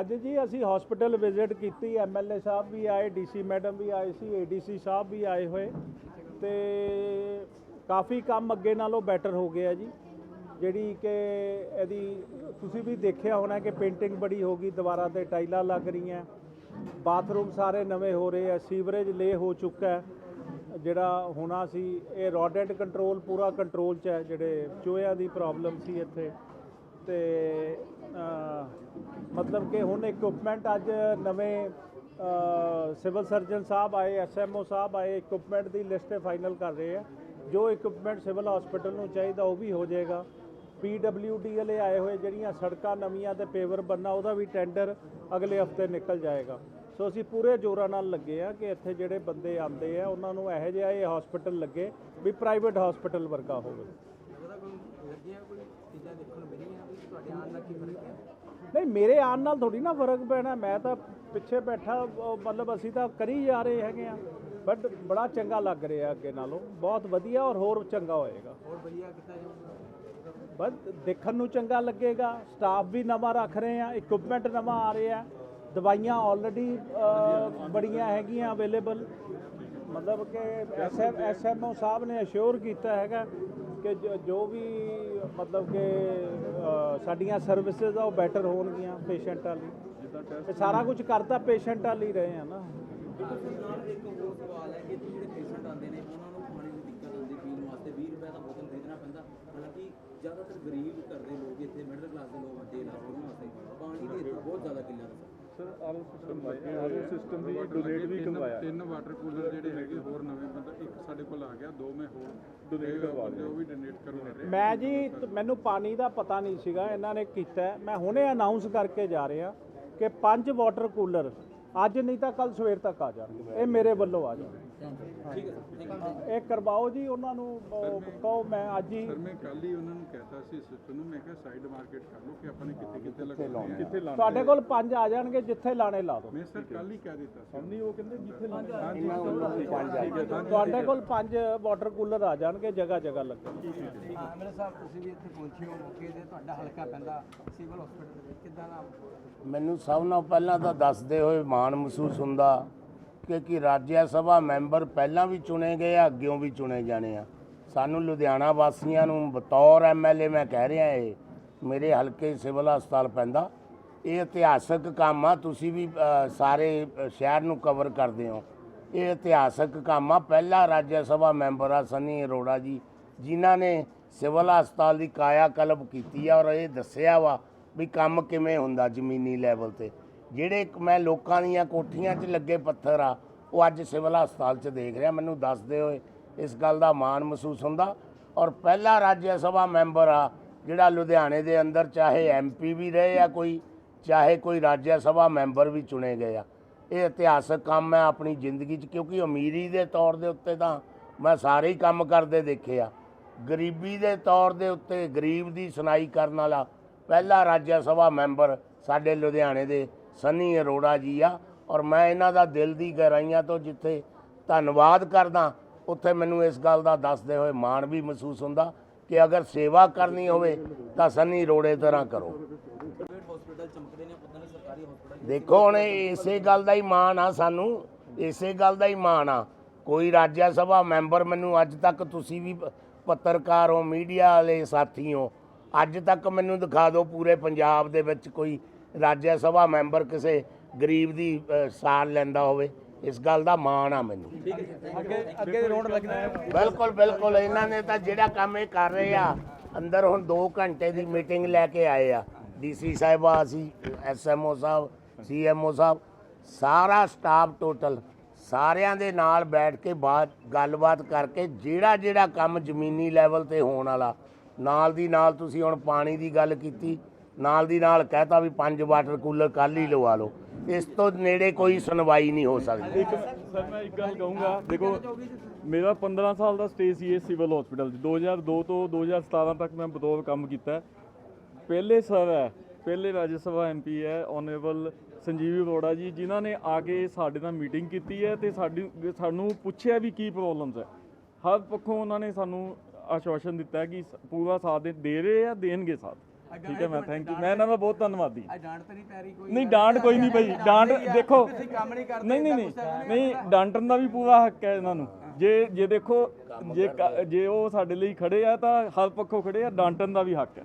ਅੱਜ ਜੀ ਅਸੀਂ ਹਸਪੀਟਲ ਵਿਜ਼ਿਟ ਕੀਤੀ ਐਮਐਲਏ ਸਾਹਿਬ ਵੀ ਆਏ ਡੀਸੀ ਮੈਡਮ ਵੀ ਆਏ ਸੀ ਏਡੀਸੀ ਸਾਹਿਬ ਵੀ ਆਏ ਹੋਏ। ਤੇ ਕਾਫੀ ਕੰਮ ਅੱਗੇ ਨਾਲੋਂ ਬੈਟਰ ਹੋ ਗਿਆ ਜੀ। ਜਿਹੜੀ ਕਿ ਇਹਦੀ ਤੁਸੀਂ ਵੀ ਦੇਖਿਆ ਹੋਣਾ ਕਿ ਪੇਂਟਿੰਗ ਬੜੀ ਹੋ ਗਈ ਦੁਬਾਰਾ ਤੇ ਟਾਈਲਾਂ ਲੱਗ ਰਹੀਆਂ। ਬਾਥਰੂਮ ਸਾਰੇ ਨਵੇਂ ਹੋ ਰਹੇ ਆ, ਸੀਵਰੇਜ ਲੇ ਹੋ ਚੁੱਕਾ ਜਿਹੜਾ ਹੋਣਾ ਸੀ, ਇਹ ਰੋਡੈਂਟ ਕੰਟਰੋਲ ਪੂਰਾ ਕੰਟਰੋਲ 'ਚ ਹੈ, ਜਿਹੜੇ ਚੋਹਿਆਂ ਦੀ ਪ੍ਰੋਬਲਮ ਸੀ ਇੱਥੇ। ਤੇ ਮਤਲਬ ਕਿ ਹੁਣ ਇਕਵਿਪਮੈਂਟ ਅੱਜ ਨਵੇਂ ਸਿਵਲ ਸਰਜਨ ਸਾਹਿਬ ਆਏ ਐਸਐਮਓ ਸਾਹਿਬ ਆਏ ਇਕਵਿਪਮੈਂਟ ਦੀ ਲਿਸਟ ਫਾਈਨਲ ਕਰ ਰਹੇ ਆ। ਜੋ ਇਕਵਿਪਮੈਂਟ ਸਿਵਲ ਹਸਪੀਟਲ ਨੂੰ ਚਾਹੀਦਾ ਉਹ ਵੀ ਹੋ ਜਾਏਗਾ। ਪੀਡਬਲਯੂਡੀ ਵਾਲੇ ਆਏ ਹੋਏ ਜਿਹੜੀਆਂ ਸੜਕਾਂ ਨਵੀਆਂ ਤੇ ਪੇਵਰ ਬੰਨਾ ਉਹਦਾ ਵੀ ਟੈਂਡਰ ਅਗਲੇ ਹਫ਼ਤੇ ਨਿਕਲ ਜਾਏਗਾ। ਸੋ ਅਸੀਂ ਪੂਰੇ ਜ਼ੋਰਾਂ ਨਾਲ ਲੱਗੇ ਆ ਕਿ ਇੱਥੇ ਜਿਹੜੇ ਬੰਦੇ ਆਉਂਦੇ ਆ, ਉਹਨਾਂ ਨੂੰ ਇਹੋ ਜਿਹਾ ਇਹ ਹਸਪੀਟਲ ਲੱਗੇ ਵੀ ਪ੍ਰਾਈਵੇਟ ਹਸਪੀਟਲ ਵਰਗਾ ਹੋਵੇ ਉਹਦਾ ਕੋਈ ਲੱਗਿਆ ਕੋਈ ਚੀਜ਼ਾਂ ਦੇਖਣ ਨੂੰ ਮਿਲੀਆਂ ਵੀ ਤੁਹਾਡੇ ਆਉਣ ਨਾਲ ਕੀ ਫ਼ਰਕ ਹੈ? ਨਹੀਂ ਮੇਰੇ ਆਉਣ ਨਾਲ ਥੋੜੀ ਨਾ ਫ਼ਰਕ ਪੈਣਾ। ਮੈਂ ਤਾਂ ਪਿੱਛੇ ਬੈਠਾ ਮਤਲਬ ਅਸੀਂ ਤਾਂ ਕਰੀ ਜਾ ਰਹੇ ਹੈਗੇ ਆ। ਬਟ ਬੜਾ ਚੰਗਾ ਲੱਗ ਰਿਹਾ ਅੱਗੇ ਨਾਲੋਂ। ਬਹੁਤ ਵਧੀਆ ਔਰ ਹੋਰ ਚੰਗਾ ਹੋਏਗਾ। ਹੋਰ ਵਧੀਆ ਕੀਤਾ ਜਾਊਗਾ ਬਸ ਦੇਖਣ ਨੂੰ ਚੰਗਾ ਲੱਗੇਗਾ। ਸਟਾਫ ਵੀ ਨਵਾਂ ਰੱਖ ਰਹੇ ਆ। ਇਕਵਿਪਮੈਂਟ ਨਵਾਂ ਆ ਰਿਹਾ। ਦਵਾਈਆਂ ਆਲਰੇਡੀ ਬੜੀਆਂ ਹੈਗੀਆਂ ਅਵੇਲੇਬਲ ਮਤਲਬ ਕਿ ਐਸਐਮ ਐਸਐਮਓ ਸਾਹਿਬ ਨੇ ਅਸ਼ੋਰ ਕੀਤਾ ਹੈਗਾ ਕਿ ਜੋ- ਵੀ ਮਤਲਬ ਕਿ ਸਾਡੀਆਂ ਸਰਵਿਸਿਜ਼ ਆ ਉਹ ਬੈਟਰ ਹੋਣਗੀਆਂ ਪੇਸ਼ੈਂਟਾਂ ਲਈ ਇਹ ਸਾਰਾ ਕੁਝ ਕਰਤਾ ਪੇਸ਼ੈਂਟਾਂ ਲਈ ਰਹੇ ਆ ਨਾ ਦੇਖੋ ਸਰ ਨਾਲ ਇੱਕ ਹੋਰ ਸਵਾਲ ਹੈ ਕਿ ਜਿਹੜੇ ਪੇਸ਼ੈਂਟ ਆਉਂਦੇ ਨੇ ਉਹਨਾਂ ਨੂੰ ਪਾਣੀ ਦੀ ਦਿੱਕਤ ਆਉਂਦੀ ਪੀਣ ਵਾਸਤੇ 20 ਰੁਪਏ ਦਾ ਬੋਤਲ ਖਰੀਦਣਾ ਪੈਂਦਾ ਹਾਲਾਂਕਿ ਜ਼ਿਆਦਾਤਰ ਗਰੀਬ ਘਰ ਦੇ ਲੋਕ ਇੱਥੇ ਮਿਡਲ ਕਲਾਸ ਦੇ ਲੋਕ ਆਉਂਦੇ ਇਲਾਜ ਕਰਾਉਣ ਵਾਸਤੇ ਪਾਣੀ ਦੀ ਇੱਥੇ ਬਹੁਤ ਜ਼ਿਆਦਾ ਕਿੱਲਤ ਹੈ ਸਰ ਆਰਓ ਸਿਸਟਮ ਲਾਇਆ ਆਰਓ ਸਿਸਟਮ ਵੀ ਡੋਨੇਟ ਵੀ ਕਰਵਾਇਆ। ਤਿੰਨ ਵਾਟਰ ਕੂਲਰ ਜਿਹੜੇ ਹੈਗੇ ਹੋਰ ਨਵੇਂ ਮਤਲਬ ਇੱਕ ਸਾਡੇ ਕੋਲ ਆ ਗਿਆ ਦੋ ਮੈਂ ਹੋਰ Donate ਕਰਵਾ ਬੰਦੇ ਉਹ ਵੀ ਡੋਨੇਟ ਕਰਵਾ ਰਹੇ ਮੈਂ ਜੀ ਮੈਨੂੰ ਪਾਣੀ ਦਾ ਪਤਾ ਨਹੀਂ ਸੀਗਾ ਇਹਨਾਂ ਨੇ ਕੀਤਾ। ਮੈਂ ਹੁਣੇ ਅਨਾਉਂਸ ਕਰਕੇ ਜਾ ਰਿਹਾ ਕਿ ਪੰਜ ਵਾਟਰ ਕੂਲਰ ਅੱਜ ਨਹੀਂ ਤਾਂ ਕੱਲ ਸਵੇਰ ਤੱਕ ਆ ਜਾਣਗੇ ਇਹ ਮੇਰੇ ਵੱਲੋਂ ਆ ਜਾਣਗੇ ਠੀਕ ਹੈ ਸਰ ਇਹ ਕਰਵਾਓ ਜੀ ਉਹਨਾਂ ਨੂੰ ਕਹੋ ਮੈਂ ਅੱਜ ਹੀ ਸਰ ਮੈਂ ਕੱਲ ਹੀ ਉਹਨਾਂ ਨੂੰ ਕਹਿਤਾ ਸੀ ਸਿਸਟਮ ਨੂੰ ਮੈਂ ਕਿਹਾ ਸਾਈਡ ਮਾਰਕੀਟ ਕਰ ਲਓ ਕਿ ਆਪਾਂ ਨੇ ਕਿੱਥੇ ਕਿੱਥੇ ਲਗਾਉਣੇ ਕਿੱਥੇ ਲਾਣਾ ਤੁਹਾਡੇ ਕੋਲ ਪੰਜ ਆ ਜਾਣਗੇ ਜਿੱਥੇ ਲਾਣੇ ਲਾ ਦਿਓ। ਮੈਂ ਸਰ ਕੱਲ ਹੀ ਕਹਿ ਦਿੱਤਾ ਸੀ। ਨਹੀਂ ਉਹ ਕਹਿੰਦੇ ਜਿੱਥੇ ਲਾਣਾ ਹਾਂਜੀ ਪੰਜ ਤੁਹਾਡੇ ਕੋਲ ਪੰਜ ਵਾਟਰ ਕੂਲਰ ਆ ਜਾਣਗੇ ਜਗ੍ਹਾ ਜਗ੍ਹਾ ਲੱਗਣਗੇ ਹਾਂ ਮੇਰੇ ਸਾਹਿਬ ਤੁਸੀਂ ਵੀ ਇੱਥੇ ਪਹੁੰਚੇ ਹੋ ਮੌਕੇ ਤੇ ਤੁਹਾਡਾ ਹਲਕਾ ਪੈਂਦਾ ਸਿਵਲ ਹਸਪੀਟਲ ਦੇ ਵਿੱਚ ਕਿੱਦਾਂ ਦਾ ਮੈਨੂੰ ਸਭ ਨਾਲੋਂ ਪਹਿਲਾਂ ਤਾਂ ਦੱਸਦੇ ਹੋਏ ਮਾਣ ਮਹਿਸੂਸ ਹੁੰਦਾ। ਕਿਉਂਕਿ ਰਾਜਿਆ ਸਭਾ ਮੈਂਬਰ ਪਹਿਲਾਂ ਵੀ ਚੁਣੇ ਗਏ ਆ, ਅੱਗਿਓਂ ਵੀ ਚੁਣੇ ਜਾਣੇ ਆ। ਸਾਨੂੰ ਲੁਧਿਆਣਾ ਵਾਸੀਆਂ ਨੂੰ ਬਤੌਰ ਐਮਐਲਏ ਮੈਂ ਕਹਿ ਰਿਹਾ ਇਹ ਮੇਰੇ ਹਲਕੇ ਸਿਵਲ ਹਸਪਤਾਲ ਪੈਂਦਾ, ਇਹ ਇਤਿਹਾਸਕ ਕੰਮ ਆ, ਤੁਸੀਂ ਵੀ ਸਾਰੇ ਸ਼ਹਿਰ ਨੂੰ ਕਵਰ ਕਰਦੇ ਹੋ। ਇਹ ਇਤਿਹਾਸਕ ਕੰਮ ਆ, ਪਹਿਲਾ ਰਾਜ ਸਭਾ ਮੈਂਬਰ ਆ ਸਨੀ ਅਰੋੜਾ ਜੀ, ਜਿਨ੍ਹਾਂ ਨੇ ਸਿਵਲ ਹਸਪਤਾਲ ਦੀ ਕਾਇਆ ਕਲਪ ਕੀਤੀ ਆ ਔਰ ਇਹ ਦੱਸਿਆ ਵਾ ਵੀ ਕੰਮ ਕਿਵੇਂ ਹੁੰਦਾ ਜ਼ਮੀਨੀ ਲੈਵਲ ਤੇ। ਜਿਹੜੇ ਮੈਂ ਲੋਕਾਂ ਦੀਆਂ ਕੋਠੀਆਂ 'ਚ ਲੱਗੇ ਪੱਥਰ ਆ, ਉਹ ਅੱਜ ਸਿਵਲ ਹਸਪਤਾਲ 'ਚ ਦੇਖ ਰਿਹਾ, ਮੈਨੂੰ ਦੱਸਦੇ ਹੋਏ ਇਸ ਗੱਲ ਦਾ ਮਾਣ ਮਹਿਸੂਸ ਹੁੰਦਾ। ਔਰ ਪਹਿਲਾ ਰਾਜ ਸਭਾ ਮੈਂਬਰ ਆ, ਜਿਹੜਾ ਲੁਧਿਆਣੇ ਦੇ ਅੰਦਰ ਚਾਹੇ ਐਮਪੀ ਵੀ ਰਹੇ ਆ ਕੋਈ, ਚਾਹੇ ਕੋਈ ਰਾਜ ਸਭਾ ਮੈਂਬਰ ਵੀ ਚੁਣੇ ਗਏ ਆ। ਇਹ ਇਤਿਹਾਸਕ ਕੰਮ ਹੈ ਆਪਣੀ ਜ਼ਿੰਦਗੀ 'ਚ, ਕਿਉਂਕਿ ਅਮੀਰੀ ਦੇ ਤੌਰ ਦੇ ਉੱਤੇ ਤਾਂ ਮੈਂ ਸਾਰੇ ਹੀ ਕੰਮ ਕਰਦੇ ਦੇਖੇ ਆ। ਗਰੀਬੀ ਦੇ ਤੌਰ ਦੇ ਉੱਤੇ ਗਰੀਬ ਦੀ ਸੁਣਾਈ ਕਰਨ ਵਾਲਾ ਪਹਿਲਾ ਰਾਜ ਸਭਾ ਮੈਂਬਰ ਸਾਡੇ ਲੁਧਿਆਣੇ ਦੇ ਸਨੀ ਅਰੋੜਾ ਜੀ ਆ ਔਰ ਮੈਂ ਇਹਨਾਂ ਦਾ ਦਿਲ ਦੀ ਗਹਿਰਾਈਆਂ ਤੋਂ ਜਿੱਥੇ ਧੰਨਵਾਦ ਕਰਦਾ ਉੱਥੇ ਮੈਨੂੰ ਇਸ ਗੱਲ ਦਾ ਦੱਸਦੇ ਹੋਏ ਮਾਣ ਵੀ ਮਹਿਸੂਸ ਹੁੰਦਾ ਕਿ ਅਗਰ ਸੇਵਾ ਕਰਨੀ ਹੋਵੇ ਤਾਂ ਸਨੀ ਅਰੋੜੇ ਤਰ੍ਹਾਂ ਕਰੋ। ਦੇਖੋ ਹੁਣ ਇਸੇ ਗੱਲ ਦਾ ਹੀ ਮਾਣ ਆ ਸਾਨੂੰ ਇਸੇ ਗੱਲ ਦਾ ਹੀ ਮਾਣ ਆ। ਕੋਈ ਰਾਜ ਸਭਾ ਮੈਂਬਰ ਮੈਨੂੰ ਅੱਜ ਤੱਕ ਤੁਸੀਂ ਵੀ ਪੱਤਰਕਾਰ ਹੋ ਮੀਡੀਆ ਵਾਲੇ ਸਾਥੀ ਹੋ ਅੱਜ ਤੱਕ ਮੈਨੂੰ ਦਿਖਾ ਦਿਓ ਪੂਰੇ ਪੰਜਾਬ ਦੇ ਵਿੱਚ ਕੋਈ ਰਾਜ ਸਭਾ ਮੈਂਬਰ ਕਿਸੇ ਗਰੀਬ ਦੀ ਸਾਰ ਲੈਂਦਾ ਹੋਵੇ ਇਸ ਗੱਲ ਦਾ ਮਾਣ ਆ ਮੈਨੂੰ। ਅੱਗੇ ਅੱਗੇ ਰੋਡ ਲੱਗਣਾ ਹੈ। ਬਿਲਕੁਲ ਬਿਲਕੁਲ ਇਹਨਾਂ ਨੇ ਤਾਂ ਜਿਹੜਾ ਕੰਮ ਇਹ ਕਰ ਰਹੇ ਆ ਅੰਦਰ ਹੁਣ 2 ਘੰਟੇ ਦੀ ਮੀਟਿੰਗ ਲੈ ਕੇ ਆਏ ਆ। ਡੀਸੀ ਸਾਹਿਬਾ ਅਸੀਂ ਐਸਐਮਓ ਸਾਹਿਬ ਸੀਐਮਓ ਸਾਹਿਬ ਸਾਰਾ ਸਟਾਫ ਟੋਟਲ ਸਾਰਿਆਂ ਦੇ ਨਾਲ ਬੈਠ ਕੇ ਬਾਤ ਗੱਲਬਾਤ ਕਰਕੇ ਜਿਹੜਾ ਜਿਹੜਾ ਕੰਮ ਜ਼ਮੀਨੀ ਲੈਵਲ ਤੇ ਹੋਣ ਵਾਲਾ ਨਾਲ ਦੀ ਨਾਲ ਤੁਸੀਂ ਹੁਣ ਪਾਣੀ ਦੀ ਗੱਲ ਕੀਤੀ ਨਾਲ ਦੀ ਨਾਲ ਕਹਤਾ ਵੀ ਪੰਜ ਵਾਟਰ ਕੂਲਰ ਕੱਲ ਹੀ ਲਵਾ ਲਓ। ਇਸ ਤੋਂ ਨੇੜੇ ਕੋਈ ਸੁਣਵਾਈ ਨਹੀਂ ਹੋ ਸਕਦੀ। ਇੱਕ ਸਰ, ਮੈਂ ਇੱਕ ਗੱਲ ਕਹੂੰਗਾ। ਦੇਖੋ, ਮੇਰਾ 15 ਸਾਲ ਦਾ ਸਟੇ ਸੀ ਇਹ ਸਿਵਲ ਹਸਪੀਟਲ 'ਚ। 2002 ਤੋਂ 2017 ਤੱਕ ਮੈਂ ਬਤੌਰ ਕੰਮ ਕੀਤਾ। ਪਹਿਲੇ ਸਰ ਹੈ, ਪਹਿਲੇ ਰਾਜ ਸਭਾ ਐਮਪੀ ਹੈ ਆਨਰੇਬਲ ਸੰਜੀਵ ਅਰੋੜਾ ਜੀ, ਜਿਨ੍ਹਾਂ ਨੇ ਆ ਕੇ ਸਾਡੇ ਨਾਲ ਮੀਟਿੰਗ ਕੀਤੀ ਹੈ ਤੇ ਸਾਡੀ, ਸਾਨੂੰ ਪੁੱਛਿਆ ਵੀ ਕੀ ਪ੍ਰੋਬਲਮਸ ਹੈ। ਹਰ ਪੱਖੋਂ ਉਹਨਾਂ ਨੇ ਸਾਨੂੰ ਆਸ਼ਵਾਸਨ ਦਿੱਤਾ ਕਿ ਪੂਰਾ ਸਾਥ ਦੇ ਰਹੇ ਆ, ਦੇਣਗੇ ਸਾਥ। ਠੀਕ ਹੈ ਮੈਂ ਥੈਂਕ ਯੂ ਮੈਂ ਇਹਨਾਂ ਦਾ ਬਹੁਤ ਧੰਨਵਾਦੀ। ਆ ਡਾਂਟ ਤਾਂ ਨਹੀਂ ਪੈ ਰਹੀ ਕੋਈ। ਨਹੀਂ ਡਾਂਟ ਕੋਈ ਨਹੀਂ ਪਈ ਡਾਂਟ ਦੇਖੋ। ਤੁਸੀਂ ਕੰਮ ਨਹੀਂ ਕਰਦੇ ਨਹੀਂ ਨਹੀਂ ਨਹੀਂ। ਨਹੀਂ ਡਾਂਟਣ ਦਾ ਵੀ ਪੂਰਾ ਹੱਕ ਹੈ ਇਹਨਾਂ ਨੂੰ। ਜੇ ਜੇ ਦੇਖੋ ਜੇ ਜੇ ਉਹ ਸਾਡੇ ਲਈ ਖੜੇ ਆ ਤਾਂ ਹਰ ਪੱਖੋਂ ਖੜੇ ਆ ਡਾਂਟਣ ਦਾ ਵੀ ਹੱਕ ਹੈ।